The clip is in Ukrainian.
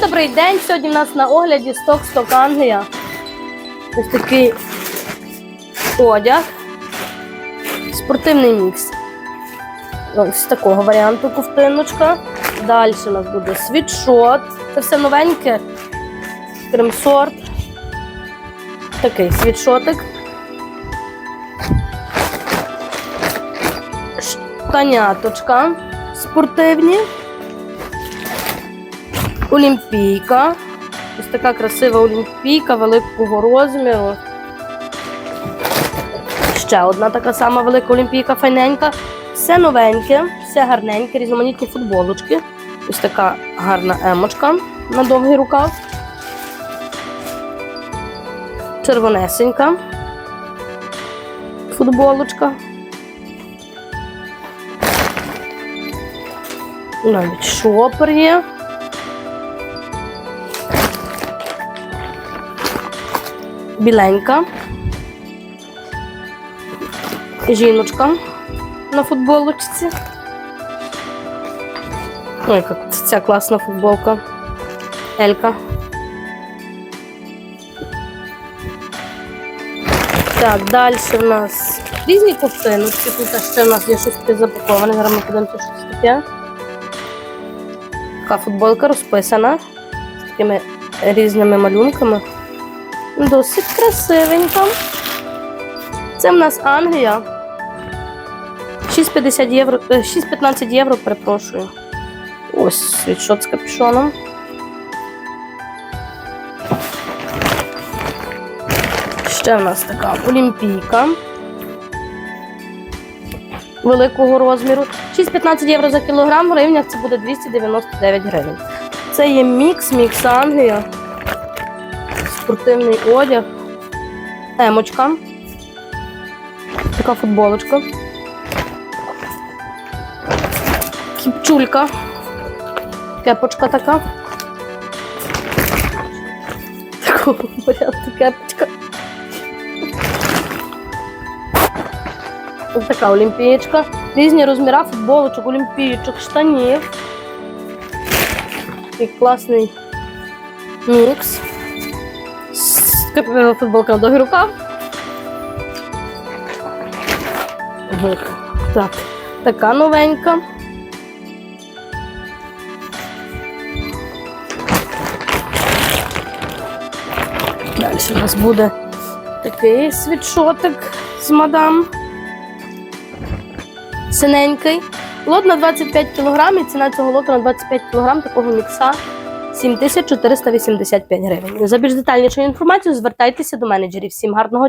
Добрий день! Сьогодні в нас на огляді сток сток Англія. Ось такий одяг. Спортивний мікс. Ось такого варіанту ковтиночка. Далі у нас буде світшот. Це все новеньке. Кремсорт. Такий світшотик. Штаняточка спортивні. Олімпійка. Ось така красива олімпійка великого розміру. Ще одна така сама велика олімпійка файненька. Все новеньке, все гарненьке, різноманітні футболочки. Ось така гарна емочка на довгий рукав. Червонесенька. Футболочка. Навіть шопер є. Біленька. Жіночка на футболочці. Ой, це- ця класна футболка. Елька. Так, далі в нас різні ковтиночки. Тут ще в нас є щось таке запаковане. Зараз ми подивимося, що це таке. Така футболка розписана з такими різними малюнками. Досить красивенька. Це в нас Англія. 6,50 євро, е, 6,15 євро, перепрошую. Ось світшот з капюшоном. Ще в нас така олімпійка. Великого розміру. 6,15 євро за кілограм, в гривнях це буде 299 гривень. Це є мікс, мікс Англія спортивний одяг, емочка, така футболочка, кіпчулька, кепочка така. Такого варіанту кепочка. Ось така олімпієчка. Різні розміри футболочок, олімпієчок, штанів. Такий класний мікс. Купила футболка на довгий рукав. Так, така новенька. Далі у нас буде такий світшотик з мадам. Синенький. Лот на 25 кг і ціна цього лоту на 25 кг такого мікса 7485 гривень. За більш детальнішу інформацію звертайтеся до менеджерів. Всім гарного дня!